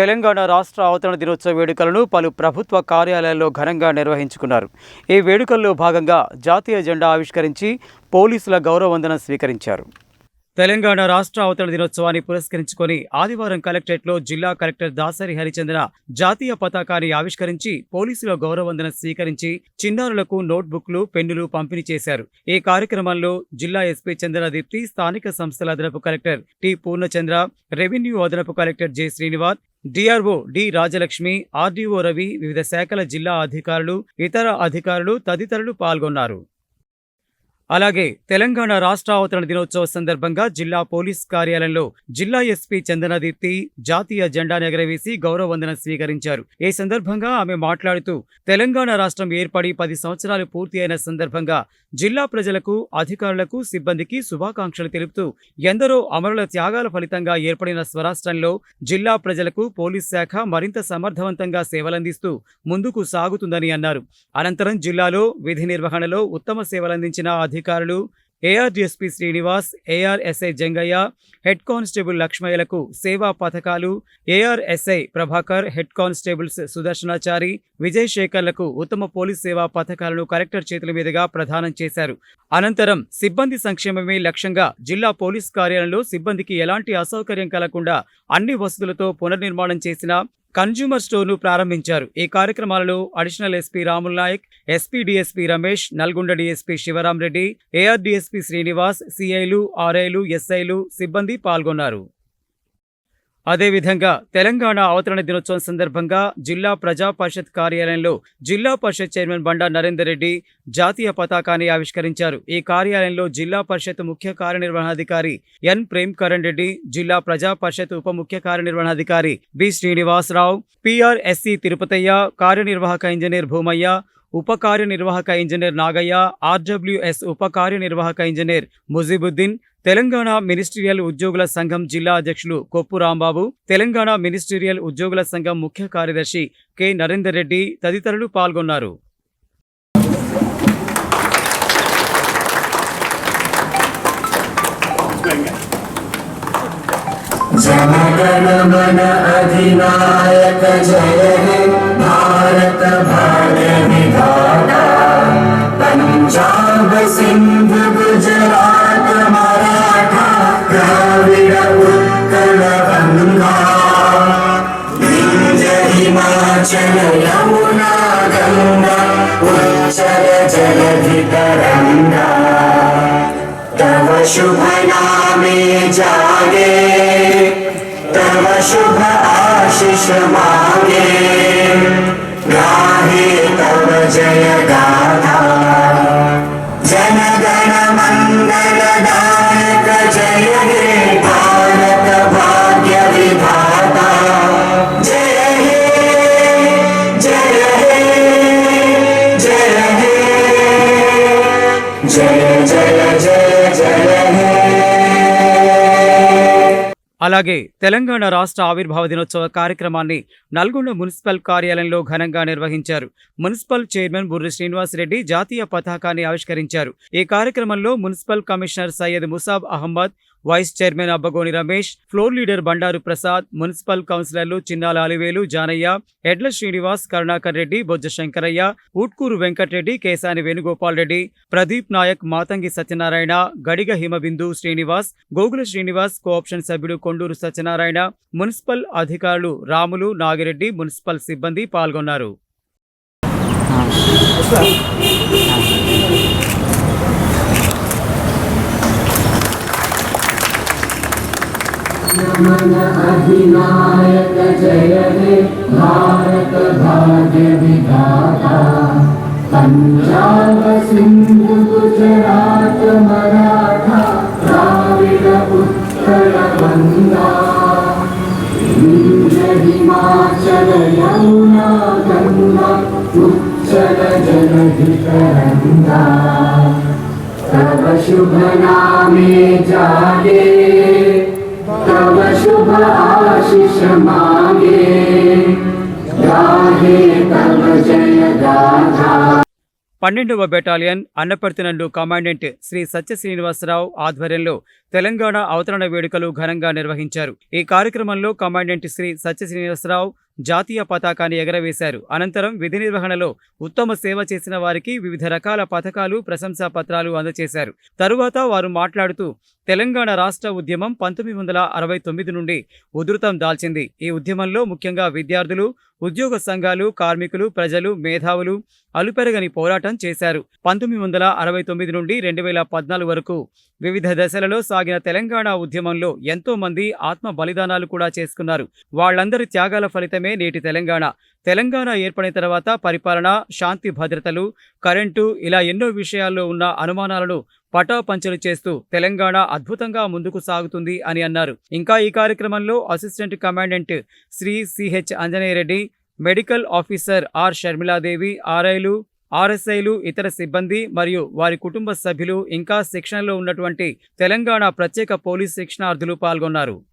తెలంగాణ రాష్ట్ర అవతరణ దినోత్సవ వేడుకలను పలు ప్రభుత్వ కార్యాలయాల్లో ఘనంగా నిర్వహించుకున్నారు. ఈ వేడుకల్లో భాగంగా జాతీయ జెండా ఆవిష్కరించి పోలీసుల గౌరవ వందనం స్వీకరించారు. తెలంగాణ రాష్ట్ర అవతరణ దినోత్సవాన్ని పురస్కరించుకొని ఆదివారం కలెక్టరేట్లో జిల్లా కలెక్టర్ దాసరి హరిచంద్ర జాతీయ పతాకాన్ని ఆవిష్కరించి పోలీసుల గౌరవవందన స్వీకరించి చిన్నారులకు నోట్బుక్లు పెన్నులు పంపిణీ చేశారు. ఈ కార్యక్రమంలో జిల్లా ఎస్పీ చంద్రదీప్తి స్థానిక సంస్థల అదనపు కలెక్టర్ టి పూర్ణచంద్ర రెవెన్యూ అదనపు collector J Srinivas DRO D Rajalakshmi RDO Ravi వివిధ శాఖల జిల్లా అధికారులు ఇతర అధికారులు తదితరులు పాల్గొన్నారు. అలాగే తెలంగాణ రాష్ట్ర అవతరణ దినోత్సవ సందర్భంగా జిల్లా పోలీస్ కార్యాలయంలో జిల్లా ఎస్పీ చందనదీప్తి జాతీయ జెండా ఎగరవేసి గౌరవ వందనం స్వీకరించారు. ఈ సందర్భంగా ఆమె మాట్లాడుతూ తెలంగాణ రాష్ట్రం ఏర్పడి పది సంవత్సరాలు పూర్తి అయిన సందర్భంగా జిల్లా ప్రజలకు అధికారులకు సిబ్బందికి శుభాకాంక్షలు తెలుపుతూ ఎందరో అమరుల త్యాగాల ఫలితంగా ఏర్పడిన స్వరాష్ట్రంలో జిల్లా ప్రజలకు పోలీస్ శాఖ మరింత సమర్థవంతంగా సేవలందిస్తూ ముందుకు సాగుతుందని అన్నారు. అనంతరం జిల్లాలో విధి నిర్వహణలో ఉత్తమ సేవలందించిన అధికారులు ARDSP Srinivas ARSI Jangaiah head constable లక్ష్మయ్యలకు సేవా పథకాలు ARSI Prabhakar head constables Sudarshanachari Vijay శేఖర్లకు ఉత్తమ పోలీస్ సేవా పథకాలను కలెక్టర్ చేతుల మీదుగా ప్రదానం చేశారు. అనంతరం సిబ్బంది సంక్షేమమే లక్ష్యంగా జిల్లా పోలీస్ కార్యాలయంలో సిబ్బందికి ఎలాంటి అసౌకర్యం కలగకుండా అన్ని వసతులతో పునర్నిర్మాణం చేసిన కన్జ్యూమర్ స్టోర్ను ప్రారంభించారు. ఈ కార్యక్రమాలలో additional SP Ramul Naik SP DSP Ramesh Nalgonda DSP Sivaram Reddy AR DSP Srinivas సిఐలు ఆర్ఐలు ఎస్ఐలు సిబ్బంది పాల్గొన్నారు. అదేవిధంగా తెలంగాణ అవతరణ దినోత్సవం సందర్భంగా జిల్లా ప్రజా పరిషత్ కార్యాలయంలో జిల్లా పరిషత్ చైర్మన్ బండా నరేందర్ రెడ్డి జాతీయ పతాకాన్ని ఆవిష్కరించారు. ఈ కార్యాలయంలో జిల్లా పరిషత్ ముఖ్య కార్యనిర్వహణాధికారి ఎన్ ప్రేమ్ కరణ్ రెడ్డి జిల్లా ప్రజా పరిషత్ ఉప ముఖ్య కార్యనిర్వహణాధికారి బి శ్రీనివాసరావు పిఆర్ఎస్సి తిరుపతయ్య కార్యనిర్వాహక ఇంజనీర్ భూమయ్య ఉప కార్యనిర్వాహక ఇంజనీర్ నాగయ్య ఆర్డబ్ల్యూఎస్ ఉప కార్యనిర్వాహక ఇంజనీర్ ముజీబుద్దీన్ తెలంగాణ మినిస్టీరియల్ ఉద్యోగుల సంఘం జిల్లా అధ్యక్షులు కొప్పు రాంబాబు తెలంగాణ మినిస్టీరియల్ ఉద్యోగుల సంఘం ముఖ్య కార్యదర్శి కె. నరేందర్ రెడ్డి తదితరులు పాల్గొన్నారు. అధినాయక జయ భారత భారత पंजाब सिंध गुजरात मराठा द्राविड उत्कल गंगा। विंध्य हिमाचल यमुना गंगा उच्चल जलधि तरंगा तव शुभ नामे जागे, तव शुभ आशीष मांगे। गाहे तव जय गाथा जय जय जय जय हे అలాగే తెలంగాణ రాష్ట్ర ఆవిర్భావ దినోత్సవ కార్యక్రమాన్ని నల్గొండ మున్సిపల్ కార్యాలయంలో ఘనంగా నిర్వహించారు. మున్సిపల్ చైర్మన్ బుర్రి శ్రీనివాసరెడ్డి జాతీయ పతాకాన్ని ఆవిష్కరించారు. ఈ కార్యక్రమంలో municipal commissioner Syed Musab Ahmed vice chairman Abbagoni Ramesh floor leader Bandaru Prasad municipal కౌన్సిలర్లు చిన్నాల అలివేలు జానయ్య ఎడ్ల శ్రీనివాస్ కరుణాకర్ రెడ్డి బొజ్జ శంకరయ్య ఊట్కూరు వెంకటరెడ్డి కేశాని వేణుగోపాల్ రెడ్డి ప్రదీప్ నాయక్ మాతంగి సత్యనారాయణ గడిగ హిమబిందు శ్రీనివాస్ గోగుల శ్రీనివాస్ కోఆప్షన్ సభ్యుడు కొండూరు సత్యనారాయణ మున్సిపల్ అధికారులు రాములు నాగిరెడ్డి మున్సిపల్ సిబ్బంది పాల్గొన్నారు. मन अधिनायक जय हे भारत भाग्य विधाता। पंजाब सिंध गुजरात मराठा, द्राविड गंगा विंध्य हिमाचल यमुना गंगा, उच्चल जलधि तरंगा तव शुभ नामे जागे। शुभ आशीष मांगे गाहे तव जय गाथा పన్నెండవ బెటాలియన్ అన్నపర్తినండు కమాండెంట్ శ్రీ సత్య శ్రీనివాసరావు ఆధ్వర్యంలో తెలంగాణ అవతరణ వేడుకలు ఘనంగా నిర్వహించారు ఈ కార్యక్రమంలో కమాండెంట్ శ్రీ సత్య శ్రీనివాసరావు జాతీయ పతాకాన్ని ఎగరవేశారు. అనంతరం విధి నిర్వహణలో ఉత్తమ సేవ చేసిన వారికి వివిధ రకాల పథకాలు ప్రశంసా పత్రాలు అందజేశారు. తరువాత వారు మాట్లాడుతూ తెలంగాణ రాష్ట్ర ఉద్యమం పంతొమ్మిది వందల అరవై తొమ్మిది నుండి ఉధృతం దాల్చింది. ఈ ఉద్యమంలో ముఖ్యంగా విద్యార్థులు ఉద్యోగ సంఘాలు కార్మికులు ప్రజలు మేధావులు అలుపెరగని పోరాటం చేశారు. పంతొమ్మిది వందల అరవై తొమ్మిది నుండి రెండు వేల పద్నాలుగు వరకు వివిధ దశలలో సాగిన తెలంగాణ ఉద్యమంలో ఎంతో మంది ఆత్మ బలిదానాలు కూడా చేసుకున్నారు. వాళ్ళందరి త్యాగాల ఫలితమే నేటి తెలంగాణ. తెలంగాణ ఏర్పడిన తర్వాత పరిపాలన శాంతి భద్రతలు కరెంటు ఇలా ఎన్నో విషయాల్లో ఉన్న అనుమానాలను పటాపంచలు చేస్తూ తెలంగాణ అద్భుతంగా ముందుకు సాగుతుంది అని అన్నారు. ఇంకా ఈ కార్యక్రమంలో assistant commandant Shri CH Anjaneya Reddy medical officer R Sharmiladevi ఆర్ఐలు ఆర్ఎస్ఐలు ఇతర సిబ్బంది మరియు వారి కుటుంబ సభ్యులు ఇంకా శిక్షణలో ఉన్నటువంటి తెలంగాణ ప్రత్యేక పోలీస్ శిక్షణార్థులు పాల్గొన్నారు.